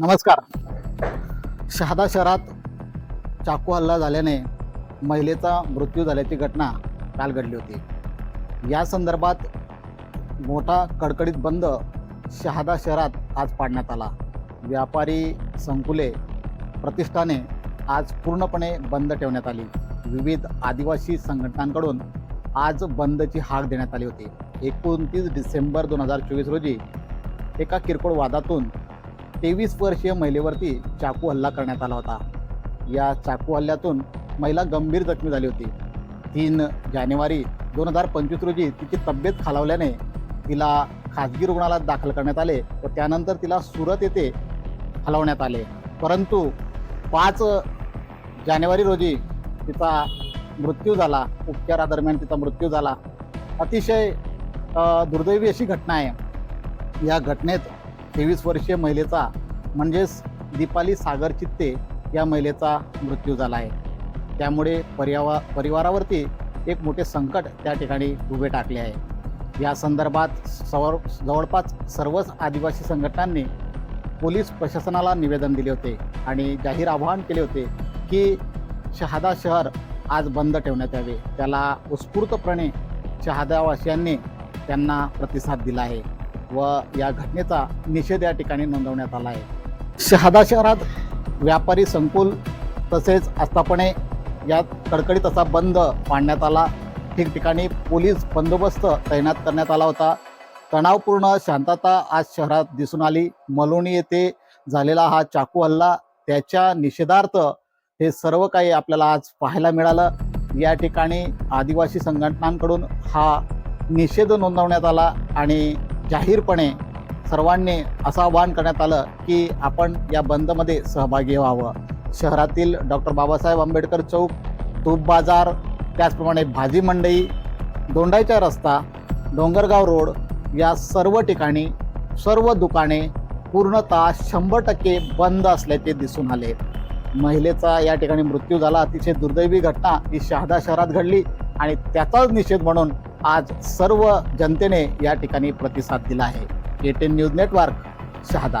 नमस्कार. शहादा शहरात चाकू हल्ला झाल्याने महिलेचा मृत्यू झाल्याची घटना काल घडली होती. या संदर्भात मोठा कडकडीत बंद शहादा शहरात आज पाडण्यात आला. व्यापारी संकुले प्रतिष्ठाने आज पूर्णपणे बंद ठेवण्यात आली. विविध आदिवासी संघटनांकडून आज बंदची हाक देण्यात आली होती. एकोणतीस डिसेंबर दोन हजार चोवीस रोजी एका किरकोळ वादातून तेवीस वर्षीय महिलेवरती चाकू हल्ला करण्यात आला होता. या चाकू हल्ल्यातून महिला गंभीर जखमी झाली होती. तीन जानेवारी दोन हजार पंचवीस रोजी तिची तब्येत खालावल्याने तिला खाजगी रुग्णालयात दाखल करण्यात आले व त्यानंतर तिला सुरत येथे हलवण्यात आले. परंतु पाच जानेवारी रोजी तिचा मृत्यू झाला. उपचारादरम्यान तिचा मृत्यू झाला. अतिशय दुर्दैवी अशी घटना आहे. या घटनेत तेवीस वर्षीय महिलेचा म्हणजेच दीपाली सागर चित्ते या महिलेचा मृत्यू झाला आहे. त्यामुळे पर्यावा परिवारावरती एक मोठे संकट त्या ठिकाणी उभे टाकले आहे. या संदर्भात सवर जवळपास सर्वच आदिवासी संघटनांनी पोलीस प्रशासनाला निवेदन दिले होते आणि जाहीर आवाहन केले होते की शहादा शहर आज बंद ठेवण्यात यावे. त्याला उत्स्फूर्तपणे शहादावासियांनी त्यांना प्रतिसाद दिला आहे. व या घटनेचा निषेध या ठिकाणी नोंदवण्यात आला आहे. शहादा शहरात व्यापारी संकुल तसेच आस्थापणे यात कडकडीत असा बंद पाडण्यात आला. ठिकठिकाणी पोलीस बंदोबस्त तैनात करण्यात आला होता. तणावपूर्ण शांतता आज शहरात दिसून आली. मलोणी येथे झालेला हा चाकू हल्ला त्याच्या निषेधार्थ हे सर्व काही आपल्याला आज पाहायला मिळालं. या ठिकाणी आदिवासी संघटनांकडून हा निषेध नोंदवण्यात आला आणि जाहीरपणे सर्वांनी असं आवाहन करण्यात आलं की आपण या बंदमध्ये सहभागी व्हावं. शहरातील डॉक्टर बाबासाहेब आंबेडकर चौक तूप बाजार त्याचप्रमाणे भाजी मंडई दोंडाईचा रस्ता डोंगरगाव रोड या सर्व ठिकाणी सर्व दुकाने पूर्णतः शंभर टक्के बंद असल्याचे दिसून आले. महिलेचा या ठिकाणी मृत्यू झाला. अतिशय दुर्दैवी घटना. ही शहादा शहरात घडली आणि त्याचाच निषेध म्हणून आज सर्व जनतेने या ठिकाणी प्रतिसाद दिला आहे. एटेन न्यूज नेटवर्क शहादा.